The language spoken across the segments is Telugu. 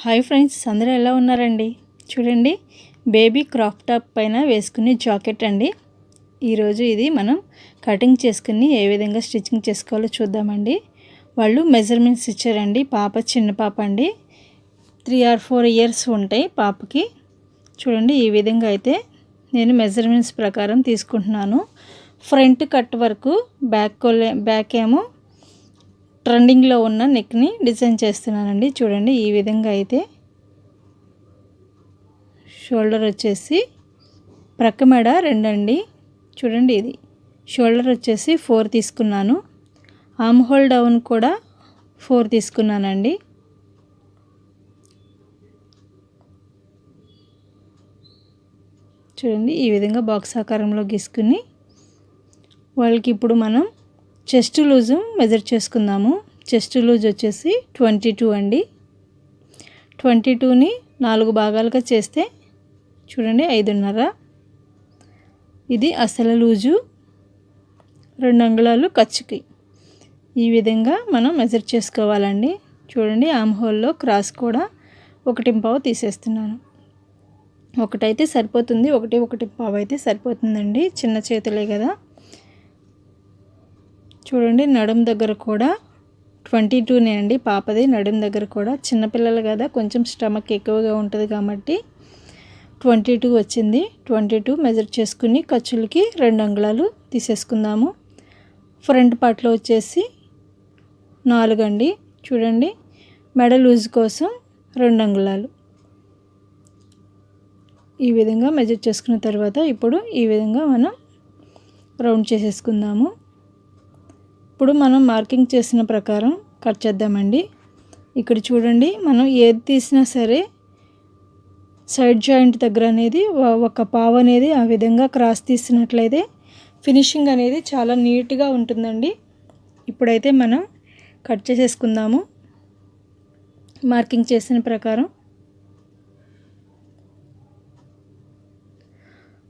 హాయ్ ఫ్రెండ్స్ అందరూ ఎలా ఉన్నారండి? చూడండి బేబీ క్రాప్ టాప్ పైన వేసుకునే జాకెట్ అండి. ఈరోజు ఇది మనం కటింగ్ చేసుకుని ఏ విధంగా స్టిచ్చింగ్ చేసుకోవాలో చూద్దామండి. వాళ్ళు మెజర్మెంట్స్ ఇచ్చారండి పాప చిన్న పాప అండి. త్రీ ఆర్ ఫోర్ ఇయర్స్ ఉంటాయి పాపకి. చూడండి ఈ విధంగా అయితే నేను మెజర్మెంట్స్ ప్రకారం తీసుకుంటున్నాను. ఫ్రంట్ కట్ వరకు బ్యాక్ బ్యాక్ ఏమో ట్రెండింగ్లో ఉన్న నెక్ని డిజైన్ చేస్తున్నానండి. చూడండి ఈ విధంగా అయితే షోల్డర్ వచ్చేసి ప్రక్క మెడ రెండండి. చూడండి ఇది షోల్డర్ వచ్చేసి ఫోర్ తీసుకున్నాను. ఆమ్ హోల్ డౌన్ కూడా ఫోర్ తీసుకున్నానండి. చూడండి ఈ విధంగా బాక్స్ ఆకారంలో గీసుకుని వాళ్ళకి ఇప్పుడు మనం చెస్ట్ లూజు మెజర్ చేసుకుందాము. చెస్ట్ లూజ్ వచ్చేసి ట్వంటీ టూ అండి. ట్వంటీ టూని నాలుగు భాగాలుగా చేస్తే చూడండి ఐదున్నర. ఇది అసలు లూజు. రెండు అంగుళాలు ఖర్చుకి. ఈ విధంగా మనం మెజర్ చేసుకోవాలండి. చూడండి ఆమ్ హోల్లో క్రాస్ కూడా ఒకటి పావు తీసేస్తున్నాను. ఒకటైతే సరిపోతుంది ఒకటి ఒకటి పావు అయితే సరిపోతుందండి. చిన్న చేతులే కదా. చూడండి నడుం దగ్గర కూడా ట్వంటీ టూనే అండి పాపది. నడుం దగ్గర కూడా చిన్నపిల్లలు కదా కొంచెం స్టమక్ ఎక్కువగా ఉంటుంది కాబట్టి ట్వంటీ టూ వచ్చింది. ట్వంటీ టూ మెజర్ చేసుకుని ఖర్చులకి రెండు అంగుళాలు తీసేసుకుందాము. ఫ్రంట్ పార్ట్లో వచ్చేసి నాలుగు అండి. చూడండి మెడ లూజ్ కోసం రెండు అంగుళాలు. ఈ విధంగా మెజర్ చేసుకున్న తర్వాత ఇప్పుడు ఈ విధంగా మనం రౌండ్ చేసేసుకుందాము. ఇప్పుడు మనం మార్కింగ్ చేసిన ప్రకారం కట్ చేద్దామండి. ఇక్కడ చూడండి మనం ఏది తీసినా సరే సైడ్ జాయింట్ దగ్గర అనేది ఒక పావు అనేది ఆ విధంగా క్రాస్ తీసినట్లయితే ఫినిషింగ్ అనేది చాలా నీట్గా ఉంటుందండి. ఇప్పుడైతే మనం కట్ చేసేసుకుందాము. మార్కింగ్ చేసిన ప్రకారం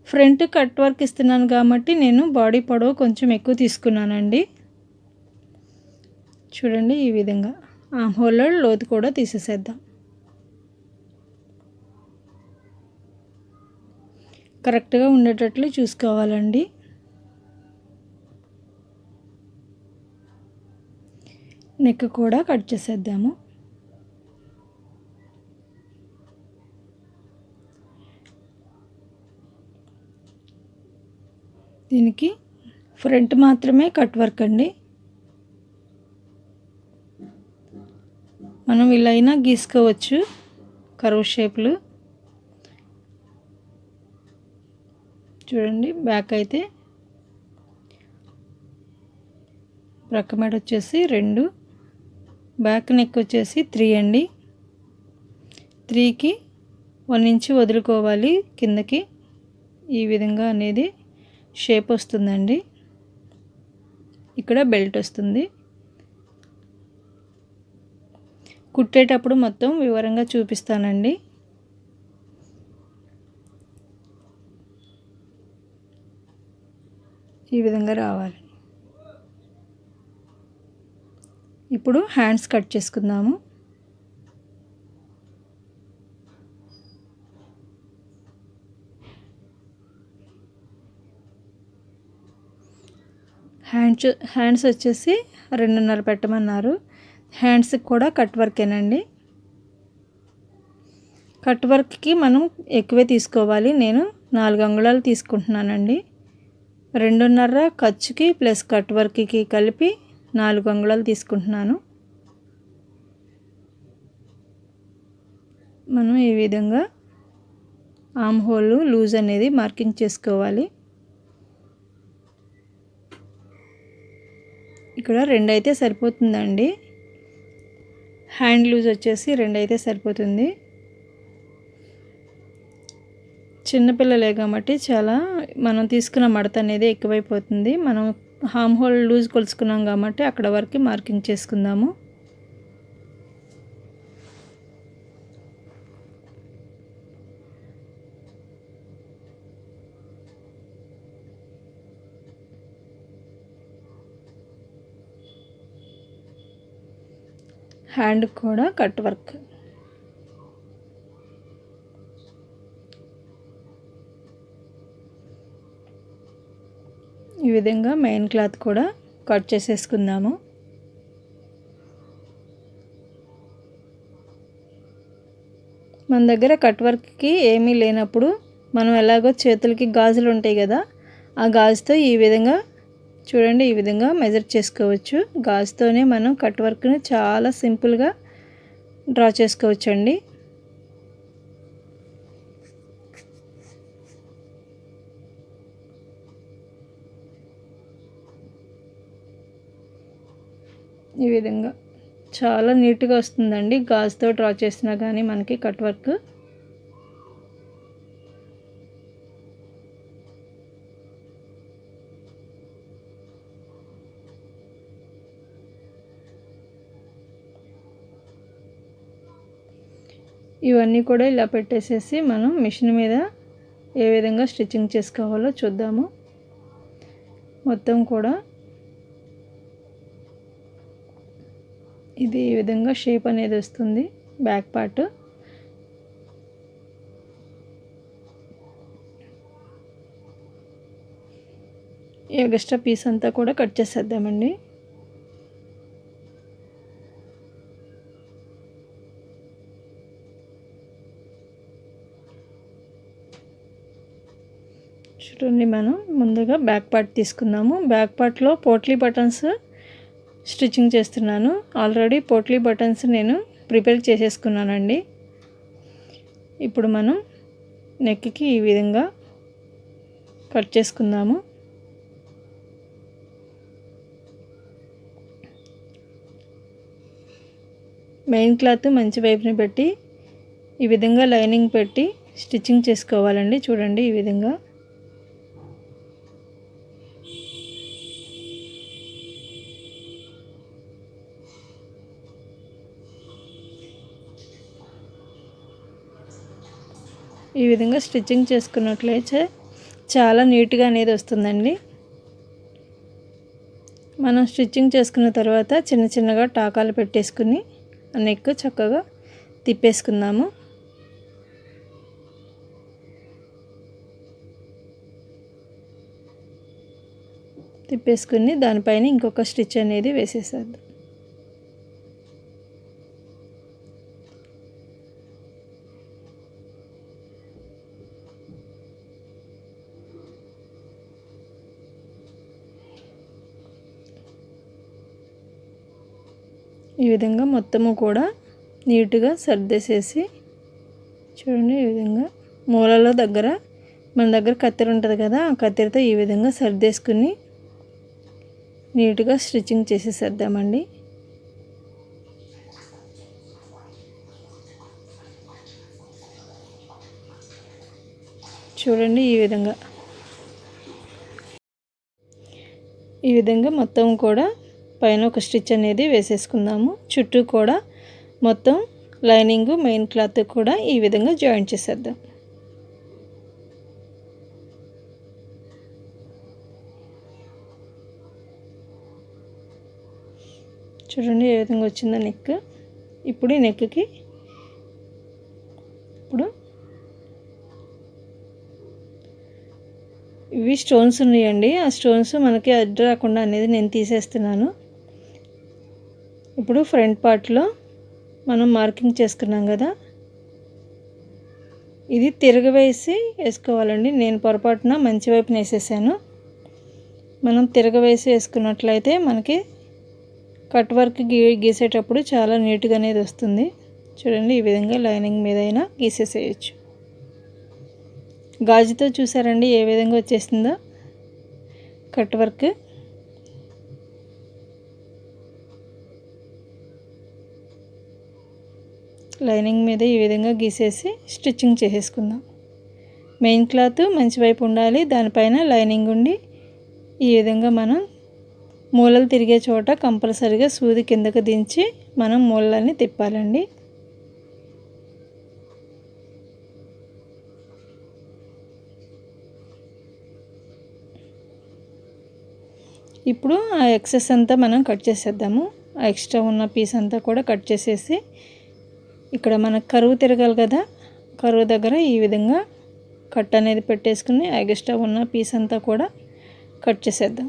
ఫ్రంట్ కట్ వర్క్ ఇస్తున్నాను కాబట్టి నేను బాడీ పొడవు కొంచెం ఎక్కువ తీసుకున్నానండి. చూడండి ఈ విధంగా. ఆ హోల్లో లోతు కూడా తీసేసేద్దాం. కరెక్ట్గా ఉండేటట్లు చూసుకోవాలండి. నెక్ కూడా కట్ చేసేద్దాము. దీనికి ఫ్రంట్ మాత్రమే కట్ వర్క్ అండి. మనం ఇలా అయినా గీసుకోవచ్చు కరువు షేప్లు. చూడండి బ్యాక్ అయితే మెడ వచ్చేసి రెండు బ్యాక్ నెక్ వచ్చేసి త్రీ అండి. త్రీకి వన్ ఇంచ్ వదులుకోవాలి కిందకి. ఈ విధంగా అనేది షేప్ వస్తుందండి. ఇక్కడ బెల్ట్ వస్తుంది. కుట్టేటప్పుడు మొత్తం వివరంగా చూపిస్తానండి. ఈ విధంగా రావాలి. ఇప్పుడు హ్యాండ్స్ కట్ చేసుకుందాము. హ్యాండ్స్ హ్యాండ్స్ వచ్చేసి రెండున్నర పెట్టమన్నారు. హ్యాండ్స్కి కూడా కట్ వర్కేనండి. కట్ వర్క్కి మనం ఎక్కువే తీసుకోవాలి. నేను నాలుగు అంగుళాలు తీసుకుంటున్నానండి. రెండున్నర ఖర్చుకి ప్లస్ కట్ వర్క్కి కలిపి నాలుగు అంగుళాలు తీసుకుంటున్నాను. మనం ఈ విధంగా ఆమ్ హోల్ లూజ్ అనేది మార్కింగ్ చేసుకోవాలి. ఇక్కడ రెండు అయితే సరిపోతుందండి. హ్యాండ్ లూజ్ వచ్చేసి రెండు అయితే సరిపోతుంది చిన్నపిల్లలే కాబట్టి చాలా మనం తీసుకున్న మడత అనేది ఎక్కువైపోతుంది. మనం హామ్ హోల్ లూజ్ కొలుసుకున్నాం కాబట్టి అక్కడ వరకు మార్కింగ్ చేసుకుందాము. హ్యాండ్ కూడా కట్ వర్క్. ఈ విధంగా మెయిన్ క్లాత్ కూడా కట్ చేసేసుకుందాము. మన దగ్గర కట్ వర్క్కి ఏమీ లేనప్పుడు మనం ఎలాగో చేతులకి గాజులు ఉంటాయి కదా ఆ గాజుతో ఈ విధంగా చూడండి ఈ విధంగా మెజర్ చేసుకోవచ్చు. గాజుతోనే మనం కట్ వర్క్ని చాలా సింపుల్గా డ్రా చేసుకోవచ్చండి. ఈ విధంగా చాలా నీట్గా వస్తుందండి. గాజుతో డ్రా చేసినా కానీ మనకి కట్ వర్క్ ఇవన్నీ కూడా ఇలా పెట్టేసేసి మనం మిషన్ మీద ఏ విధంగా స్టిచ్చింగ్ చేసుకోవాలో చూద్దాము. మొత్తం కూడా ఇది ఈ విధంగా షేప్ అనేది వస్తుంది బ్యాక్ పార్ట్. ఎక్స్ట్రా పీస్ అంతా కూడా కట్ చేసేద్దామండి చూడండి మనం ముందుగా బ్యాక్ పార్ట్ తీసుకుందాము. బ్యాక్ పార్ట్లో పోట్లీ బటన్స్ స్టిచ్చింగ్ చేస్తున్నాను. ఆల్రెడీ పోట్లీ బటన్స్ నేను ప్రిపేర్ చేసేసుకున్నానండి. ఇప్పుడు మనం నెక్కి ఈ విధంగా కట్ చేసుకుందాము. మెయిన్ క్లాత్ మంచి వైపుని పెట్టి ఈ విధంగా లైనింగ్ పెట్టి స్టిచ్చింగ్ చేసుకోవాలండి. చూడండి ఈ విధంగా. ఈ విధంగా స్టిచ్చింగ్ చేసుకున్నట్లయితే చాలా నీట్గా అనేది వస్తుందండి. మనం స్టిచ్చింగ్ చేసుకున్న తర్వాత చిన్న చిన్నగా టాకాలు పెట్టేసుకుని నెక్ చక్కగా తిప్పేసుకుందాము. తిప్పేసుకుని దానిపైన ఇంకొక స్టిచ్ అనేది వేసేసేద్దాం. విధంగా మొత్తము కూడా నీట్గా సర్దేసేసి చూడండి ఈ విధంగా మూలలో దగ్గర మన దగ్గర కత్తెర ఉంటుంది కదా ఆ కత్తెరతో ఈ విధంగా సర్దేసుకుని నీట్గా స్టిచ్చింగ్ చేసేసేద్దామండి. చూడండి ఈ విధంగా. ఈ విధంగా మొత్తం కూడా పైన ఒక స్టిచ్ అనేది వేసేసుకుందాము. చుట్టూ కూడా మొత్తం లైనింగ్ మెయిన్ క్లాత్ కూడా ఈ విధంగా జాయిన్ చేసేద్దాం. చూడండి ఏ విధంగా వచ్చిందో నెక్. ఇప్పుడు ఈ నెక్కి ఇప్పుడు ఇవి స్టోన్స్ ఉన్నాయండి. ఆ స్టోన్స్ మనకి అడ్డు రాకుండా అనేది నేను తీసేస్తున్నాను. ఇప్పుడు ఫ్రంట్ పార్ట్లో మనం మార్కింగ్ చేసుకున్నాం కదా. ఇది తిరగవేసి వేసుకోవాలండి. నేను పొరపాటున మంచి వైపున వేసేసాను. మనం తిరగవేసి వేసుకున్నట్లయితే మనకి కట్ వర్క్ గీ గీసేటప్పుడు చాలా నీట్గా అనేది వస్తుంది. చూడండి ఈ విధంగా లైనింగ్ మీద అయినా గీసేసేయచ్చు. గాజుతో చూసారండి ఏ విధంగా వచ్చేసిందో కట్ వర్క్ లైనింగ్ మీద ఈ విధంగా గీసేసి స్టిచ్చింగ్ చేసేసుకుందాం. మెయిన్ క్లాత్ మంచి వైపు ఉండాలి దానిపైన లైనింగ్ ఉండి ఈ విధంగా మనం మూలలు తిరిగే చోట కంపల్సరిగా సూది కిందకు దించి మనం మూలలని తిప్పాలండి. ఇప్పుడు ఆ ఎక్సెస్ అంతా మనం కట్ చేసేద్దాము. ఆ ఎక్స్ట్రా ఉన్న పీస్ అంతా కూడా కట్ చేసేసి ఇక్కడ మనకు కరువు తిరగాలి కదా. కరువు దగ్గర ఈ విధంగా కట్ అనేది పెట్టేసుకుని ఎగస్ట్రా ఉన్న పీస్ అంతా కూడా కట్ చేసేద్దాం.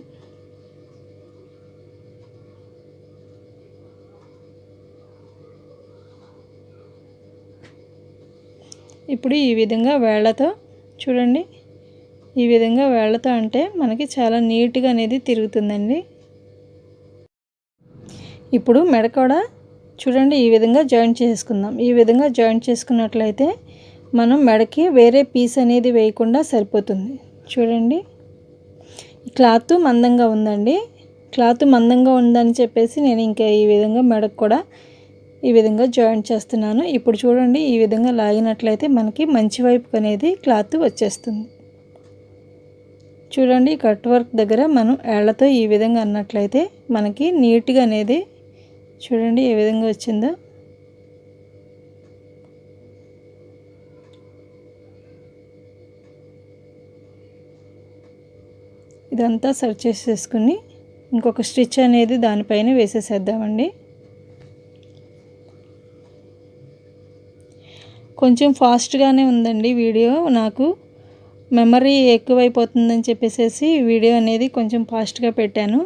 ఇప్పుడు ఈ విధంగా వేళ్ళతో చూడండి. ఈ విధంగా వేళ్ళతో అంటే మనకి చాలా నీట్గా అనేది తిరుగుతుందండి. ఇప్పుడు మెడ కూడా చూడండి ఈ విధంగా జాయింట్ చేసుకుందాం. ఈ విధంగా జాయింట్ చేసుకున్నట్లయితే మనం మెడకి వేరే పీస్ అనేది వేయకుండా సరిపోతుంది. చూడండి. క్లాత్ మందంగా ఉందండి. క్లాత్ మందంగా ఉందని చెప్పేసి నేను ఇంకా ఈ విధంగా మెడకు కూడా ఈ విధంగా జాయింట్ చేస్తున్నాను. ఇప్పుడు చూడండి ఈ విధంగా లాగినట్లయితే మనకి మంచి వైపు అనేది క్లాత్ వచ్చేస్తుంది. చూడండి కట్ వర్క్ దగ్గర మనం ఏళ్ళతో ఈ విధంగా అన్నట్లయితే మనకి నీట్గా అనేది చూడండి ఏ విధంగా వచ్చిందో. ఇదంతా సర్చ్ చేసేసుకుని ఇంకొక స్టిచ్ అనేది దానిపైన వేసేసేద్దామండి. కొంచెం ఫాస్ట్గానే ఉందండి వీడియో. నాకు మెమరీ ఎక్కువైపోతుందని చెప్పేసి వీడియో అనేది కొంచెం ఫాస్ట్గా పెట్టాను.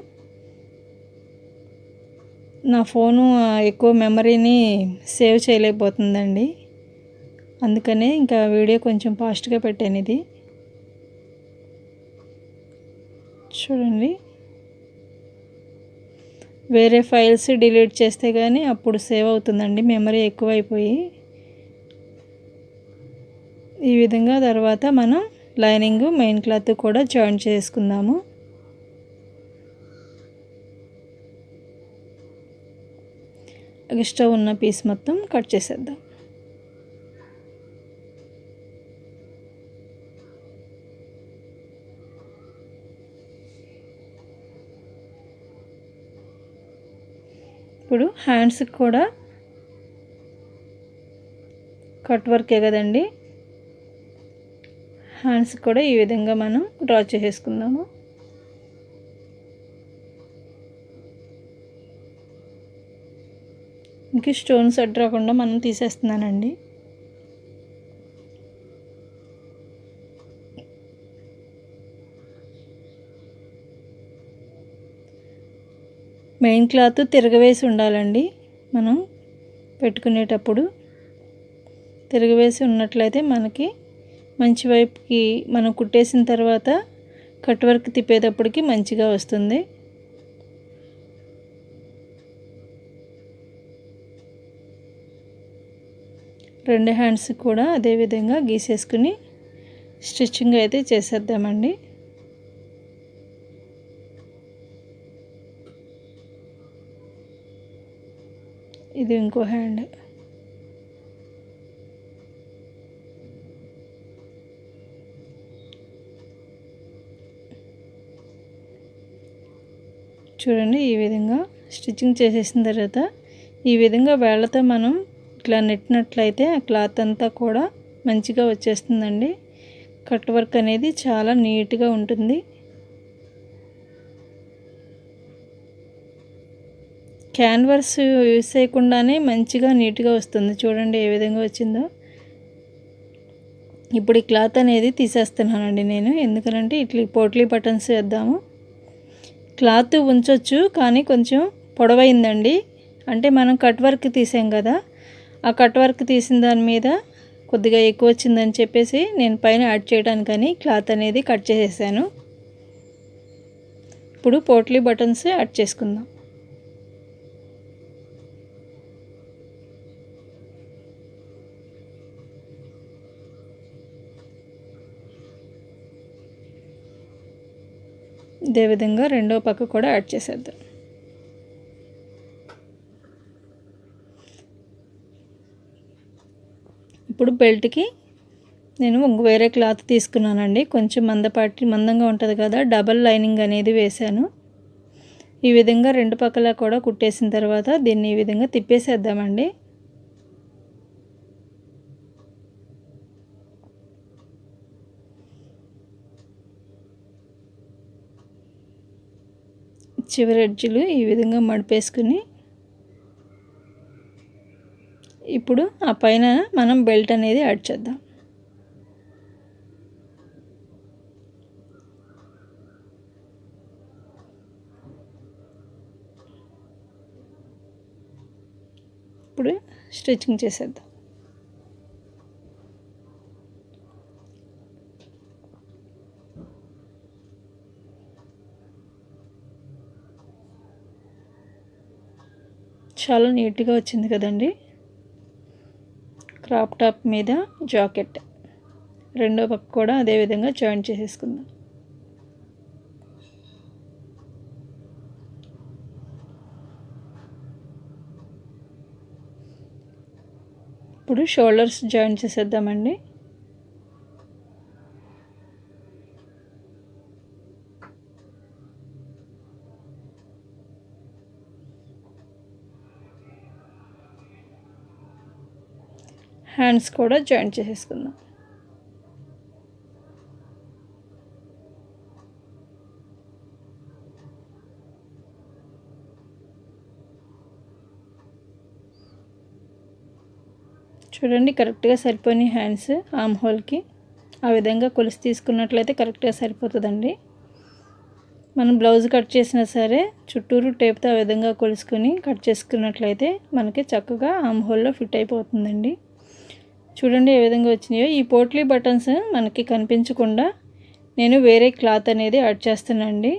నా ఫోను ఎక్కువ మెమరీని సేవ్ చేయలేకపోతుందండి. అందుకనే ఇంకా వీడియో కొంచెం ఫాస్ట్గా పెట్టాను ఇది. చూడండి. వేరే ఫైల్స్ డిలీట్ చేస్తే కానీ అప్పుడు సేవ్ అవుతుందండి. మెమరీ ఎక్కువైపోయి. ఈ విధంగా తర్వాత మనం లైనింగ్ మెయిన్ క్లాత్ కూడా జాయిన్ చేసుకుందాము. ఎక్స్ట్రా ఉన్న పీస్ మొత్తం కట్ చేసేద్దాం. ఇప్పుడు హ్యాండ్స్కి కూడా కట్ వర్కే కదండి. హ్యాండ్స్ కూడా ఈ విధంగా మనం డ్రా చేసేసుకుందాము. మనకి స్టోన్స్ అడ్డు రాకుండా మనం తీసేస్తున్నానండి. మెయిన్ క్లాత్ తిరగవేసి ఉండాలండి. మనం పెట్టుకునేటప్పుడు తిరగవేసి ఉన్నట్లయితే మనకి మంచి వైపుకి మనం కుట్టేసిన తర్వాత కట్ వర్క్ తిప్పేటప్పటికి మంచిగా వస్తుంది. రెండు హ్యాండ్స్ కూడా అదే విధంగా గీసేసుకుని స్టిచ్చింగ్ అయితే చేసేద్దామండి. ఇది ఇంకో హ్యాండ్ చూడండి ఈ విధంగా స్టిచ్చింగ్ చేసేసిన తర్వాత ఈ విధంగా వేళ్ళతో మనం ఇట్లా నెట్టినట్లయితే ఆ క్లాత్ అంతా కూడా మంచిగా వచ్చేస్తుందండి. కట్ వర్క్ అనేది చాలా నీట్గా ఉంటుంది. క్యాన్వర్స్ యూస్ చేయకుండానే మంచిగా నీట్గా వస్తుంది. చూడండి ఏ విధంగా వచ్చిందో. ఇప్పుడు ఈ క్లాత్ అనేది తీసేస్తున్నానండి నేను. ఎందుకనంటే ఇట్లా పోట్లీ బటన్స్ వేద్దాము. క్లాత్ ఉంచవచ్చు కానీ కొంచెం పొడవైందండి. అంటే మనం కట్ వర్క్ తీసాం కదా ఆ కట్ వర్క్ తీసిన దాని మీద కొద్దిగా ఎక్కువ వచ్చిందని చెప్పేసి నేను పైన యాడ్ చేయడానికని క్లాత్ అనేది కట్ చేసేసాను. ఇప్పుడు పోట్లీ బటన్స్ యాడ్ చేసుకుందాం. ఇదే విధంగా రెండో పక్క కూడా యాడ్ చేసేద్దాం. ఇప్పుడు బెల్ట్కి నేను వేరే క్లాత్ తీసుకున్నానండి. కొంచెం మందపాటి మందంగా ఉంటుంది కదా డబల్ లైనింగ్ అనేది వేశాను. ఈ విధంగా రెండు పక్కల కూడా కుట్టేసిన తర్వాత దీన్ని ఈ విధంగా తిప్పేసేద్దామండి. చివరి అడ్జులు ఈ విధంగా మడిపేసుకుని ఇప్పుడు ఆ పైన మనం బెల్ట్ అనేది యాడ్ చేద్దాం. ఇప్పుడు స్టిచ్చింగ్ చేసేద్దాం. చాలా నీట్గా వచ్చింది కదండి. క్రాప్ టాప్ మీద జాకెట్. రెండో పక్క కూడా అదేవిధంగా జాయిన్ చేసేసుకుందాం. ఇప్పుడు షోల్డర్స్ జాయిన్ చేసేద్దామండి. హ్యాండ్స్ కూడా జాయిన్ చేసేసుకుందాం. చూడండి కరెక్ట్గా సరిపోయిన హ్యాండ్స్ ఆమ్ హోల్కి. ఆ విధంగా కొలిసి తీసుకున్నట్లయితే కరెక్ట్గా సరిపోతుందండి. మనం బ్లౌజ్ కట్ చేసినా సరే చుట్టూరు టేప్తో ఆ విధంగా కొలుసుకొని కట్ చేసుకున్నట్లయితే మనకి చక్కగా ఆమ్ హోల్లో ఫిట్ అయిపోతుందండి. చూడండి ఏ విధంగా వచ్చినాయో. ఈ పోట్లీ బటన్స్ మనకి కనిపించకుండా నేను వేరే క్లాత్ అనేది యాడ్ చేస్తానండి.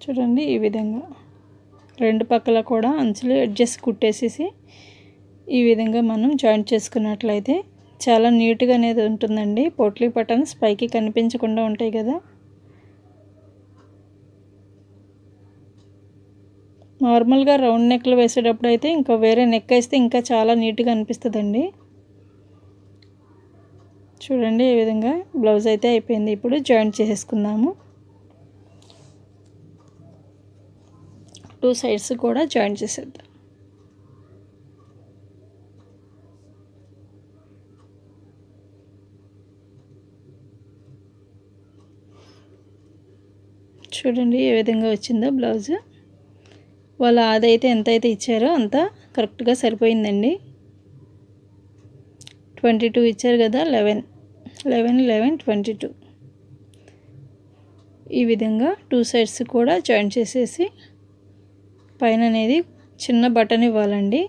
చూడండి ఈ విధంగా. రెండు పక్కల కూడా అంచులు అడ్జస్ట్ కుట్టేసేసి ఈ విధంగా మనం జాయింట్ చేసుకున్నట్లయితే చాలా నీట్గా అనేది ఉంటుందండి. పోట్లీ బటన్స్ పైకి కనిపించకుండా ఉంటాయి కదా. నార్మల్గా రౌండ్ నెక్లు వేసేటప్పుడు అయితే ఇంకా వేరే నెక్ వేస్తే ఇంకా చాలా నీట్గా అనిపిస్తుందండి. చూడండి ఈ విధంగా బ్లౌజ్ అయితే అయిపోయింది. ఇప్పుడు జాయింట్ చేసేసుకుందాము. టూ సైడ్స్ కూడా జాయింట్ చేసేద్దాం. చూడండి ఏ విధంగా వచ్చిందో బ్లౌజ్. వాళ్ళు ఆదైతే ఎంత అయితే ఇచ్చారో అంత కరెక్ట్గా సరిపోయిందండి. ట్వంటీ టూ ఇచ్చారు కదా eleven. Eleven eleven twenty two. ఈ విధంగా టూ సైడ్స్ కూడా జాయిన్ చేసేసి పైన అనేది చిన్న బటన్ ఇవ్వాలండి.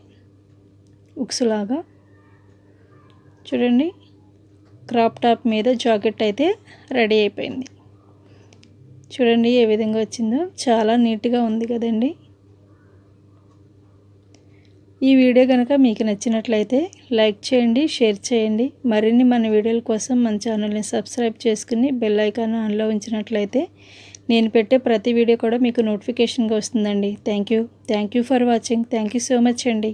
ఉక్సులాగా. చూడండి క్రాప్ టాప్ మీద జాకెట్ అయితే రెడీ అయిపోయింది. చూడండి ఏ విధంగా వచ్చిందో. చాలా నీట్గా ఉంది కదండి. ఈ వీడియో కనుక మీకు నచ్చినట్లయితే లైక్ చేయండి షేర్ చేయండి. మరిన్ని మన వీడియోల కోసం మన ఛానల్ని సబ్స్క్రైబ్ చేసుకుని బెల్ ఐకాన్ ఆన్లో ఉంచినట్లయితే నేను పెట్టే ప్రతి వీడియో కూడా మీకు నోటిఫికేషన్గా వస్తుందండి. Thank you. Thank you for watching. Thank you so much అండి.